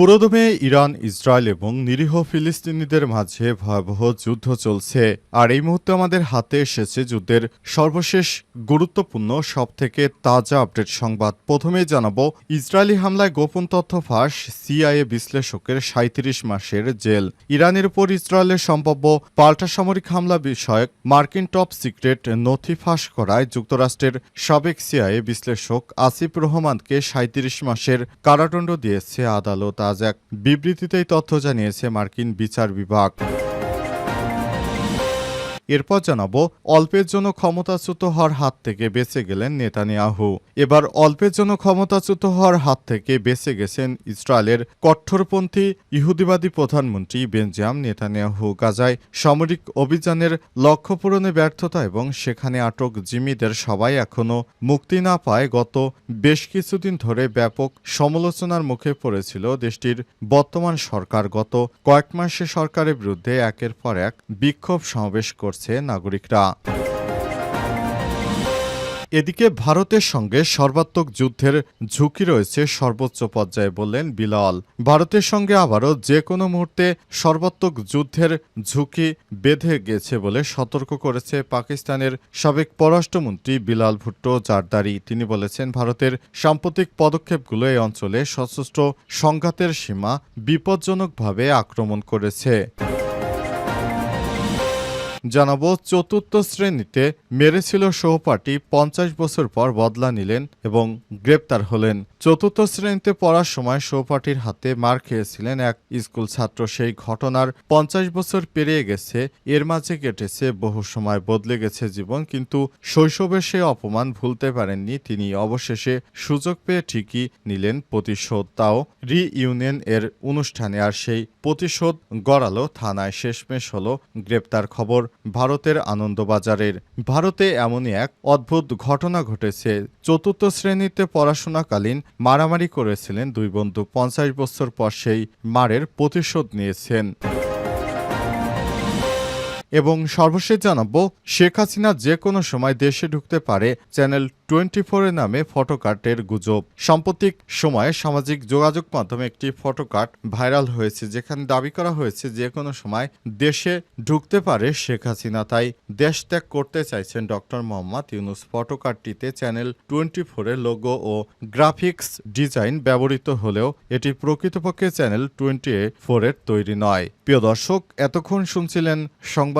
পুরোদমে Iran, Israel এবং নিরীহ ফিলিস্তিনিদের মাঝে ভয়াবহ যুদ্ধ চলছে। আর এই মুহূর্তে আমাদের হাতে এসেছে যুদ্ধের সর্বশেষ গুরুত্বপূর্ণ, সবথেকে তাজা আপডেট সংবাদ। প্রথমেই জানাব, ইসরায়েলি হামলায় গোপন তথ্য ফাঁস, সিআইএ বিশ্লেষকের সাঁত্রিশ মাসের জেল। ইরানের উপর ইসরায়েলের সম্ভাব্য পাল্টা সামরিক হামলা বিষয়ক মার্কিন টপ সিক্রেট নথি ফাঁস করায় যুক্তরাষ্ট্রের সাবেক সিআইএ বিশ্লেষক আসিফ রহমানকে সাঁত্রিশ মাসের কারাদণ্ড দিয়েছে আদালত। আজ এক বিবৃতিতেই তথ্য জানিয়েছে মার্কিন বিচার বিভাগ। এরপর জানাব, অল্পের জন্য ক্ষমতাচ্যুত হওয়ার হাত থেকে বেঁচে গেলেন নেতানিয়াহু। এবার অল্পের জন্য ক্ষমতাচ্যুত হওয়ার হাত থেকে বেঁচে গেছেন ইসরায়েলের কঠোরপন্থী ইহুদিবাদী প্রধানমন্ত্রী বেঞ্জাম নেতানিয়াহু। গাজায় সামরিক অভিযানের লক্ষ্য পূরণে ব্যর্থতা এবং সেখানে আটক জিম্মিদের সবাই এখনও মুক্তি না পায়। গত বেশ কিছুদিন ধরে ব্যাপক সমালোচনার মুখে পড়েছিল দেশটির বর্তমান সরকার। গত কয়েক মাসে সরকারের বিরুদ্ধে একের পর এক বিক্ষোভ সমাবেশ করছে নাগরিকরা। এদিকে ভারতের সঙ্গে সর্বাত্মক যুদ্ধের ঝুঁকি রয়েছে সর্বোচ্চ পর্যায়ে বললেন বিলাল। ভারতের সঙ্গে আবারও যে কোনো মুহূর্তে সর্বাত্মক যুদ্ধের ঝুঁকি বেঁধে গেছে বলে সতর্ক করেছে পাকিস্তানের সাবেক পররাষ্ট্রমন্ত্রী বিলাল ভুট্টো জারদারি। তিনি বলেছেন, ভারতের সাম্প্রতিক পদক্ষেপগুলো এই অঞ্চলে সশস্ত্র সংঘাতের সীমা বিপজ্জনকভাবে আক্রমণ করেছে। জানাব, চতুর্থ শ্রেণীতে মেরেছিল সহপাঠী পঞ্চাশ বছর পর বদলা নিলেন এবং গ্রেপ্তার হলেন। চতুর্থ শ্রেণীতে পড়ার সময় সহপাঠীর হাতে মার খেয়েছিলেন এক স্কুল ছাত্র। সেই ঘটনার পঞ্চাশ বছর পেরিয়ে গেছে, এর মাঝে কেটেছে বহু সময়। বদলে গেছে জীবন, কিন্তু শৈশবে সে অপমান ভুলতে পারেননি। তিনি অবশেষে সুযোগ পেয়ে ঠিকই নিলেন প্রতিশোধ। তাও রি ইউনিয়ন এর অনুষ্ঠানে আর সেই প্রতিশোধ গড়ালো থানায়। শেষমেশ হলো গ্রেপ্তার খবর। ভারতের আনন্দবাজারের। ভারতে এমনই এক অদ্ভুত ঘটনা ঘটেছে। চতুর্থ শ্রেণীতে পড়াশোনাকালীন মারামারি করেছিলেন দুই বন্ধু। পঞ্চাশ বছর পর সেই মারের প্রতিশোধ নিয়েছেন। এবং সর্বশেষ জানাব, শেখ হাসিনা যে কোনো সময় দেশে ঢুকতে পারে চ্যানেল টোয়েন্টি ফোরের নামে ফটোকার্টের গুজব। সাম্প্রতিক সময়ে সামাজিক যোগাযোগ মাধ্যমে একটি ফটোকার্ট ভাইরাল হয়েছে, যেখানে দাবি করা হয়েছে যে কোনো সময় দেশে ঢুকতে পারে শেখ হাসিনা। তাই দেশ ত্যাগ করতে চাইছেন ডক্টর মোহাম্মদ ইউনুস। ফটোকার্টটিতে চ্যানেল টোয়েন্টি ফোরের লোগো ও গ্রাফিক্স ডিজাইন ব্যবহৃত হলেও এটি প্রকৃতপক্ষে চ্যানেল টোয়েন্টি ফোরের তৈরি নয়। প্রিয় দর্শক, এতক্ষণ শুনছিলেন সংবাদ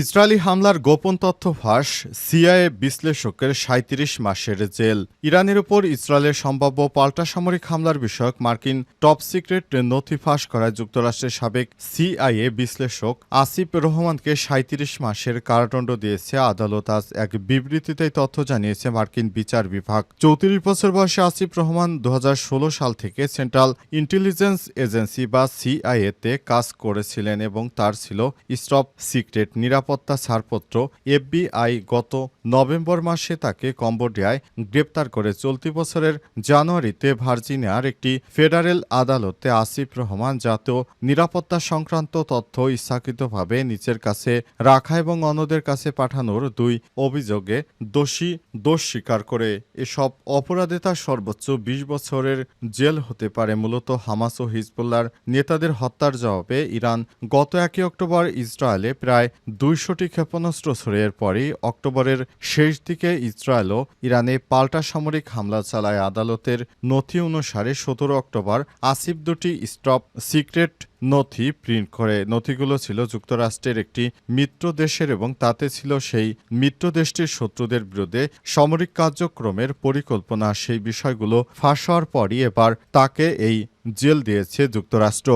ইসরায়েলি হামলার গোপন তথ্য ফাঁস, সিআইএ বিশ্লেষকের সাঁত্রিশ মাসের জেল। ইরানের উপর ইসরায়েলের সম্ভাব্য পাল্টা সামরিক হামলার বিষয়ক মার্কিন টপ সিক্রেট নথি ফাঁস করায় যুক্তরাষ্ট্রের সাবেক সিআইএ বিশ্লেষক আসিফ রহমানকে সাঁত্রিশ মাসের কারাদণ্ড দিয়েছে আদালত। আজ এক বিবৃতিতে তথ্য জানিয়েছে মার্কিন বিচার বিভাগ। চৌত্রিশ বছর বয়সে আসিফ রহমান দু হাজার ষোলো সাল থেকে সেন্ট্রাল ইন্টেলিজেন্স এজেন্সি বা সিআইএ তে কাজ করেছিলেন এবং তার ছিল স্টপ সিক্রেট। নিরাপত্তা ছাড়পত্র এফবিআই গত নভেম্বর মাসে তাকে কম্বোডিয়ায় গ্রেপ্তার করে। চলতি বছরের জানুয়ারিতে ভার্জিনিয়ার একটি ফেডারেল আদালতে আসিফ রহমান জাতীয় নিরাপত্তা সংক্রান্ত তথ্য ইচ্ছাকৃতভাবে নিচের কাছে রাখা এবং অন্যদের কাছে পাঠানোর দুই অভিযোগে দোষী দোষ স্বীকার করে। এসব অপরাধে তার সর্বোচ্চ বিশ বছরের জেল হতে পারে। মূলত হামাস ও হিজবুল্লার নেতাদের হত্যার জবাবে ইরান গত একই অক্টোবর ইসরায়েলে প্রায় দুইশোটি ক্ষেপণাস্ত্র ছড়িয়ে পরই অক্টোবরের শেষ দিকে ইসরায়েলও ইরানে পাল্টা সামরিক হামলা চালায় আদালতের নথি অনুসারে সতেরো অক্টোবর আসিফ দুটি স্টপ সিক্রেট নথি প্রিন্ট করে। নথিগুলো ছিল যুক্তরাষ্ট্রের একটি মিত্র দেশের এবং তাতে ছিল সেই মিত্র দেশটির শত্রুদের বিরুদ্ধে সামরিক কার্যক্রমের পরিকল্পনা। সেই বিষয়গুলো ফাঁস হওয়ার পরই এবার তাকে এই জেল দিয়েছে যুক্তরাষ্ট্র।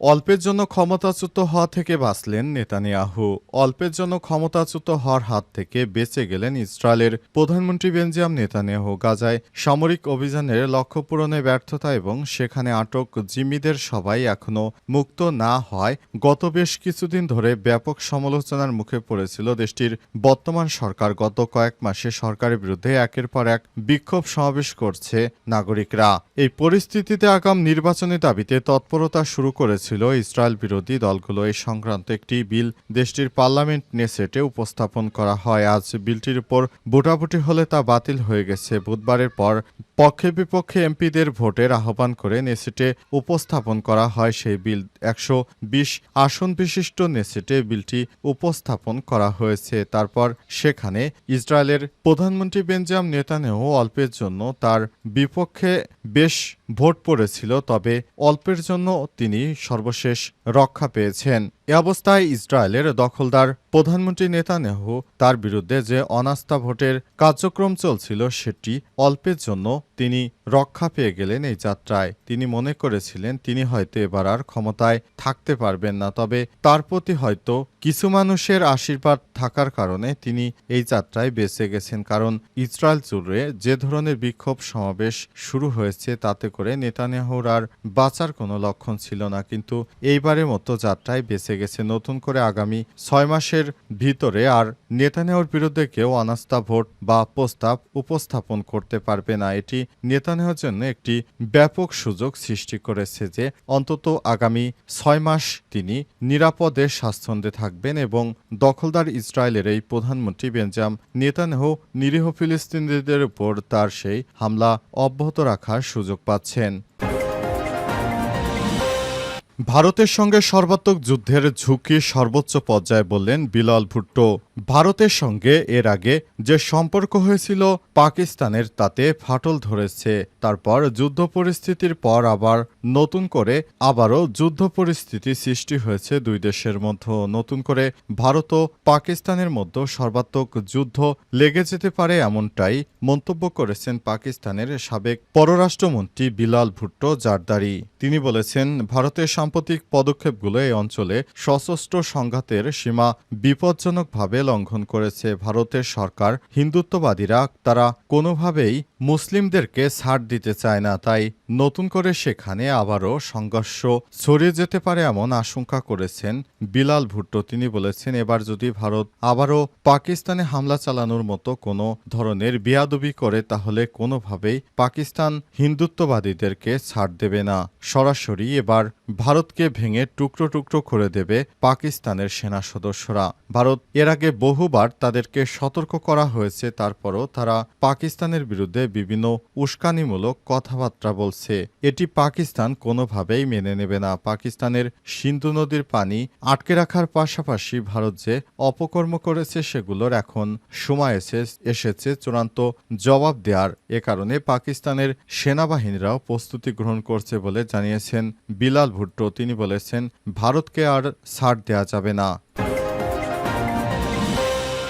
অল্পের জন্য ক্ষমতাচ্যুত হওয়া থেকে বাঁচলেন নেতানিয়াহু। অল্পের জন্য ক্ষমতাচ্যুত হওয়ার হাত থেকে বেঁচে গেলেন ইসরায়েলের প্রধানমন্ত্রী বেঞ্জিয়াম নেতানিয়াহু। গাজায় সামরিক অভিযানের লক্ষ্য পূরণে ব্যর্থতা এবং সেখানে আটক জিম্মিদের সবাই এখনও মুক্ত না হওয়ায় গত বেশ কিছুদিন ধরে ব্যাপক সমালোচনার মুখে পড়েছিল দেশটির বর্তমান সরকার। গত কয়েক মাসে সরকারের বিরুদ্ধে একের পর এক বিক্ষোভ সমাবেশ করছে নাগরিকরা। এই পরিস্থিতিতে আগাম নির্বাচনী দাবিতে তৎপরতা শুরু করেছিল ইসরায়েল বিরোধী দলগুলো। এই সংক্রান্ত একটি বিল দেশটির পার্লামেন্ট নেসেটে উপস্থাপন করা হয়। আজ বিলটির উপর ভোটাভুটি হলে তা বাতিল হয়ে গেছে। বুধবারের পর পক্ষে বিপক্ষে এমপিদের ভোটের আহ্বান করে নেসেটে উপস্থাপন করা হয় সেই বিল একশো বিশ আসন বিশিষ্ট নেসেটে বিলটি উপস্থাপন করা হয়েছে। তারপর সেখানে ইসরায়েলের প্রধানমন্ত্রী বেঞ্জাম নেতানেও অল্পের জন্য তার বিপক্ষে বেশ ভোট পড়েছিল, তবে অল্পের জন্য তিনি সর্বশেষ রক্ষা পেয়েছেন। এ অবস্থায় ইসরায়েলের দখলদার প্রধানমন্ত্রী নেতানেহু তার বিরুদ্ধে যে অনাস্থা ভোটের কার্যক্রম চলছিল সেটি অল্পের জন্য তিনি রক্ষা পেয়ে গেলেন এই যাত্রায়। তিনি মনে করেছিলেন তিনি হয়তো এবার আর ক্ষমতায় থাকতে পারবেন না, তবে তার প্রতি হয়তো কিছু মানুষের আশীর্বাদ থাকার কারণে তিনি এই যাত্রায় বেঁচে গেছেন, কারণ ইসরায়েল জুড়ে যে ধরনের বিক্ষোভ সমাবেশ শুরু হয়েছে তাতে করে নেতানিয়াহুর আর বাঁচার কোনো লক্ষণ ছিল না, কিন্তু এইবারের মতো যাত্রায় বেঁচে গেছে নতুন করে আগামী ছয় মাসের ভিতরে আর নেতানিয়াহুর বিরুদ্ধে কেউ অনাস্থা ভোট বা প্রস্তাব উপস্থাপন করতে পারবে না। এটি নেতানিয়াহুর জন্য একটি ব্যাপক সুযোগ সৃষ্টি করেছে যে অন্তত আগামী ছয় মাস তিনি নিরাপদে স্বাচ্ছন্দ্যে থাকবেন এবং দখলদার ইসরায়েলের এই প্রধানমন্ত্রী বেঞ্জাম নেতানিয়াহু নিরীহ ফিলিস্তিনিদের উপর তার সেই হামলা অব্যাহত রাখার সুযোগ পাচ্ছেন। ভারতের সঙ্গে সর্বাত্মক যুদ্ধের ঝুঁকি সর্বোচ্চ পর্যায়ে বললেন বিলাল ভুট্টো। ভারতের সঙ্গে এর আগে যে সম্পর্ক হয়েছিল, পাকিস্তানের তাতে ফাটল ধরেছে। তারপর যুদ্ধ পরিস্থিতির পর আবার নতুন করে আবারও যুদ্ধ পরিস্থিতি সৃষ্টি হয়েছে দুই দেশের মধ্যে। নতুন করে ভারত ও পাকিস্তানের মধ্যে সর্বাত্মক যুদ্ধ লেগে যেতে পারে এমনটাই মন্তব্য করেছেন পাকিস্তানের সাবেক পররাষ্ট্রমন্ত্রী বিলাল ভুট্টো জারদারি তিনি বলেছেন, ভারতের সাম্প্রতিক পদক্ষেপগুলো এই অঞ্চলে সশস্ত্র সংঘাতের সীমা বিপজ্জনকভাবে লঙ্ঘন করেছে। ভারতের সরকার, হিন্দুত্ববাদীরা তারা কোনোভাবেই মুসলিমদেরকে ছাড় দিতে চায় না, তাই নতুন করে সেখানে আবারও সংঘর্ষ ছড়িয়ে যেতে পারে এমন আশঙ্কা করেছেন বিলাল ভুট্টো। তিনি বলেছেন, এবার যদি ভারত আবারও পাকিস্তানে হামলা চালানোর মতো কোনো ধরনের বিয়াদবি করে, তাহলে কোনোভাবেই পাকিস্তান হিন্দুত্ববাদীদেরকে ছাড় দেবে না। সরাসরি এবার ভারতকে ভেঙে টুকরো টুকরো করে দেবে পাকিস্তানের সেনা সদস্যরা। ভারত এর আগে বহুবার তাদেরকে সতর্ক করা হয়েছে, তারপরও তারা পাকিস্তানের বিরুদ্ধে বিভিন্ন উস্কানিমূলক কথাবার্তা বলছে। এটি পাকিস্তান কোনোভাবেই মেনে নেবে না। পাকিস্তানের সিন্ধু নদীর পানি আটকে রাখার পাশাপাশি ভারত যে অপকর্ম করেছে সেগুলোর এখন সময় এসে, এসেছে চূড়ান্ত জবাব দেওয়ার এ কারণে পাকিস্তানের সেনাবাহিনীরাও প্রস্তুতি গ্রহণ করছে বলে জানিয়েছেন বিলাল ভুট্টো। তিনি বলেছেন, ভারতকে আর ছাড় দেওয়া যাবে না।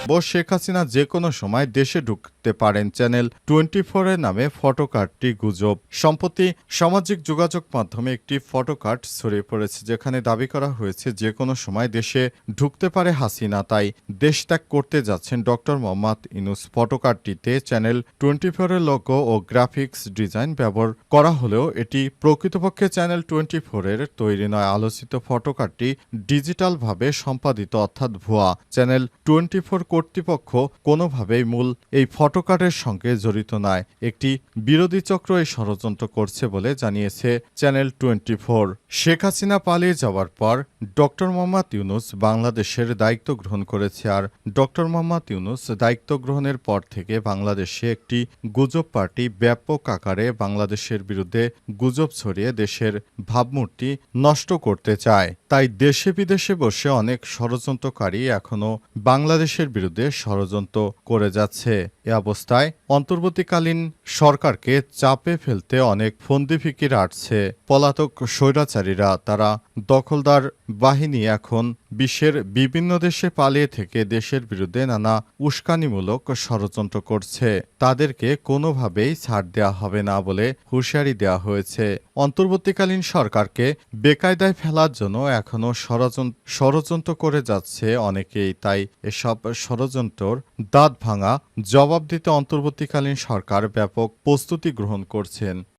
বোস শেখ হাসিনা যে কোনো সময় দেশে ঢুকতে পারেন। চ্যানেল টোয়েন্টি ফোরের নামে ফটোকার্ডটি গুজব। সম্প্রতি সামাজিক যোগাযোগ মাধ্যমে একটি ফটোকার্ড ছড়িয়ে পড়েছে, যেখানে দাবি করা হয়েছে যে কোনো সময় দেশে ঢুকতে পারে হাসিনা। তাই দেশ ত্যাগ করতে যাচ্ছেন ডক্টর মোহাম্মদ ইনুস ফটোকার্ডটিতে চ্যানেল টোয়েন্টি ফোরের লোগো ও গ্রাফিক্স ডিজাইন ব্যবহার করা হলেও এটি প্রকৃতপক্ষে চ্যানেল টোয়েন্টি ফোরের তৈরি নয়। আলোচিত ফটোকার্ডটি ডিজিটালভাবে সম্পাদিত, অর্থাৎ ভুয়া। চ্যানেল টোয়েন্টি ফোর কর্তৃপক্ষ কোনোভাবেই মূল এই ফটোকার্ডের সঙ্গে জড়িত নয়। একটি বিরোধী চক্র এই ষড়যন্ত্র করছে বলে জানিয়েছে channel twenty four Sheikh Hasina পালিয়ে যাওয়ার পর ডক্টর মোহাম্মদ ইউনুস বাংলাদেশের দায়িত্ব গ্রহণ করেছে আর ডক্টর মোহাম্মদ ইউনুস দায়িত্ব গ্রহণের পর থেকে বাংলাদেশে একটি গুজব পার্টি ব্যাপক আকারে বাংলাদেশের বিরুদ্ধে গুজব ছড়িয়ে দেশের ভাবমূর্তি নষ্ট করতে চায়। তাই দেশে বিদেশে বসে অনেক ষড়যন্ত্রকারী এখনও বাংলাদেশের বিরুদ্ধে ষড়যন্ত্র করে যাচ্ছে। এ অবস্থায় অন্তর্বর্তীকালীন সরকারকে চাপে ফেলতে অনেক ফন্দি ফিকির আটছে পলাতক স্বৈরাচারীরা, তারা দখলদার বাহিনী এখন বিশ্বের বিভিন্ন দেশে পালিয়ে থেকে দেশের বিরুদ্ধে নানা উস্কানিমূলক ষড়যন্ত্র করছে। তাদেরকে কোনোভাবেই ছাড় দেওয়া হবে না বলে হুঁশিয়ারি দেওয়া হয়েছে। অন্তর্বর্তীকালীন সরকারকে বেকায়দায় ফেলার জন্য এখনও ষড়যন্ত্র করে যাচ্ছে অনেকেই। তাই এসব ষড়যন্ত্রর দাঁত ভাঙা জবাব দিতে অন্তর্বর্তীকালীন সরকার ব্যাপক প্রস্তুতি গ্রহণ করছেন।